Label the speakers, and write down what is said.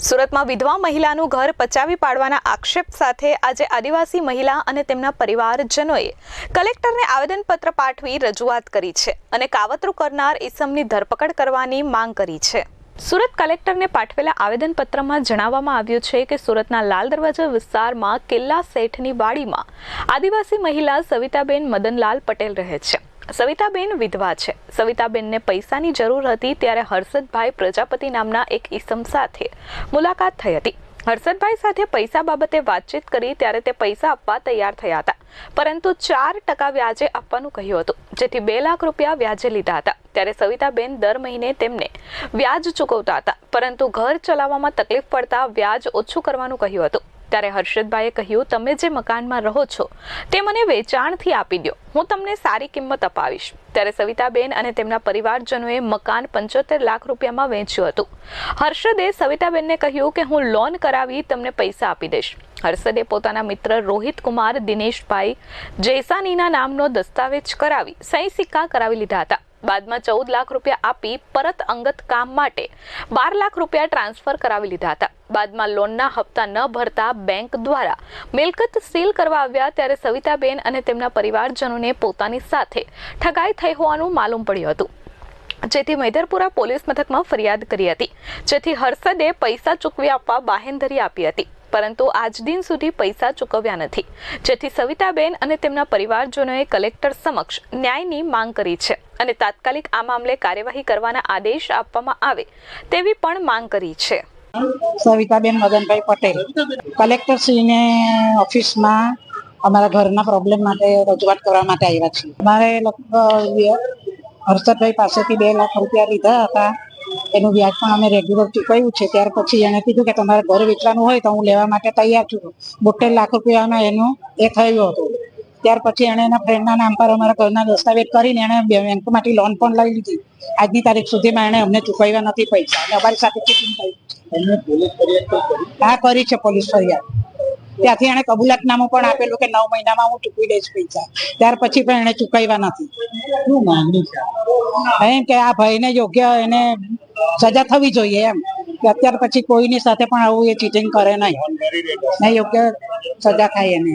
Speaker 1: સુરતમાં વિધવા મહિલાનું ઘર પચાવી પાડવાના આક્ષેપ સાથે આજે આદિવાસી મહિલા અને તેમના પરિવારજનોએ કલેક્ટરને આવેદનપત્ર પાઠવી રજૂઆત કરી છે અને કાવતરું કરનાર ઇસમની ધરપકડ કરવાની માંગ કરી છે. સુરત કલેક્ટરને પાઠવેલા આવેદનપત્રમાં જણાવવામાં આવ્યું છે કે સુરતના લાલ દરવાજા વિસ્તારમાં કિલ્લા શેઠની વાડીમાં આદિવાસી મહિલા સવિતાબેન મદનલાલ પટેલ રહે છે. સવિતાબેન વિધવા છે. સવિતાબેનને પૈસાની જરૂર હતી ત્યારે હર્ષદભાઈ પ્રજાપતિ નામના એક ઈસમ સાથે મુલાકાત થઈ હતી. હર્ષદભાઈ સાથે પૈસા બાબતે વાતચીત કરી ત્યારે તે પૈસા આપવા તૈયાર થયા હતા. પરંતુ ચાર ટકા વ્યાજે આપવાનું કહ્યું હતું, જેથી બે લાખ રૂપિયા વ્યાજે લીધા હતા. ત્યારે સવિતાબેન દર મહિને તેમને વ્યાજ ચૂકવતા હતા, પરંતુ ઘર ચલાવવામાં તકલીફ પડતા વ્યાજ ઓછું કરવાનું કહ્યું હતું. ત્યારે હર્ષદભાઈએ કહ્યું, તમે જે મકાનમાં રહો છો, તે મને વેચાણથી આપી દો હું તમને સારી કિંમત અપાવીશ. ત્યારે સવિતાબેન અને તેમના પરિવારજનોએ મકાન પંચોતેર લાખ રૂપિયામાં વેચ્યું હતું. હર્ષદે સવિતાબેનને કહ્યું કે, હું લોન કરાવી તમને પૈસા આપી દઈશ. હર્ષદે પોતાના મિત્ર રોહિત કુમાર, દિનેશભાઈ જૈસાનીના નામનો દસ્તાવેજ કરાવી સહી સિક્કા કરાવી લીધા હતા. બાદમાં ચૌદ લાખ રૂપિયા આપી પરત અંગત કામ માટે બાર લાખ રૂપિયા ટ્રાન્સફર કરાવી લીધા હતા. બાદમાં લોનના હપ્તા ન ભરતા બેંક દ્વારા મિલકત સીલ કરવા આવ્યા ત્યારે સવિતાબેન અને તેમના પરિવારજનોને પોતાની સાથે ઠગાઈ થઈ હોવાનું માલુમ પડ્યું હતું. જેથી મૈધરપુરા પોલીસ મથકમાં ફરિયાદ કરી હતી. જેથી હર્ષદે પૈસા ચૂકવી આપવા બાહેંધરી આપી હતી. પરંતુ આજ દિન સુધી પૈસા ચૂકવ્યા નથી. જેથી સવિતાબેન અને તેમના પરિવારજનોએ કલેક્ટર સમક્ષ ન્યાયની માંગ કરી છે. અને તાત્કાલિક આ મામલે કાર્યવાહી કરવાના આદેશ આપવામાં આવે તેવી પણ માંગ કરી છે.
Speaker 2: સવિતાબેન મદનભાઈ પટેલ. કલેક્ટરશ્રીને ઓફિસમાં અમારા ઘરના પ્રોબ્લેમ માટે રજૂઆત કરવા માટે આવ્યા છીએ. અમારે લગભગ હર્ષદભાઈ પાસેથી બે લાખ રૂપિયા લીધા હતા. એનું વ્યાજ પણ અમે રેગ્યુલર ચૂકવ્યું છે. ત્યાર પછી એને કીધું કે તમારે ઘર વેચવાનું હોય તો હું લેવા માટે તૈયાર છું. બોતેર લાખ રૂપિયામાં એનું એ થયું હતું. ત્યાર પછી એણે એના ફ્રેન્ડના નામ પર અમારા ઘરના દસ્તાવેજ કરીને એણે બેંકમાંથી લોન પણ લઈ લીધી. આજની તારીખ સુધીમાં એણે અમને ચૂકવ્યા નથી પૈસા. અને અમારી સાથે ચીટિંગ થઈ હા કરી છે પોલીસ ફરિયાદ. ત્યાંથી એણે કબૂલાતનામું પણ આપેલું કે નવ મહિનામાં હું ચૂકવી દઈશ પૈસા. ત્યાર પછી પણ એને ચૂકવ્યા નથી. એમ કે આ ભાઈને યોગ્ય એને સજા થવી જોઈએ એમ. કે અત્યાર પછી કોઈની સાથે પણ આવું એ ચીટિંગ કરે નહીં યોગ્ય સજા થાય એને.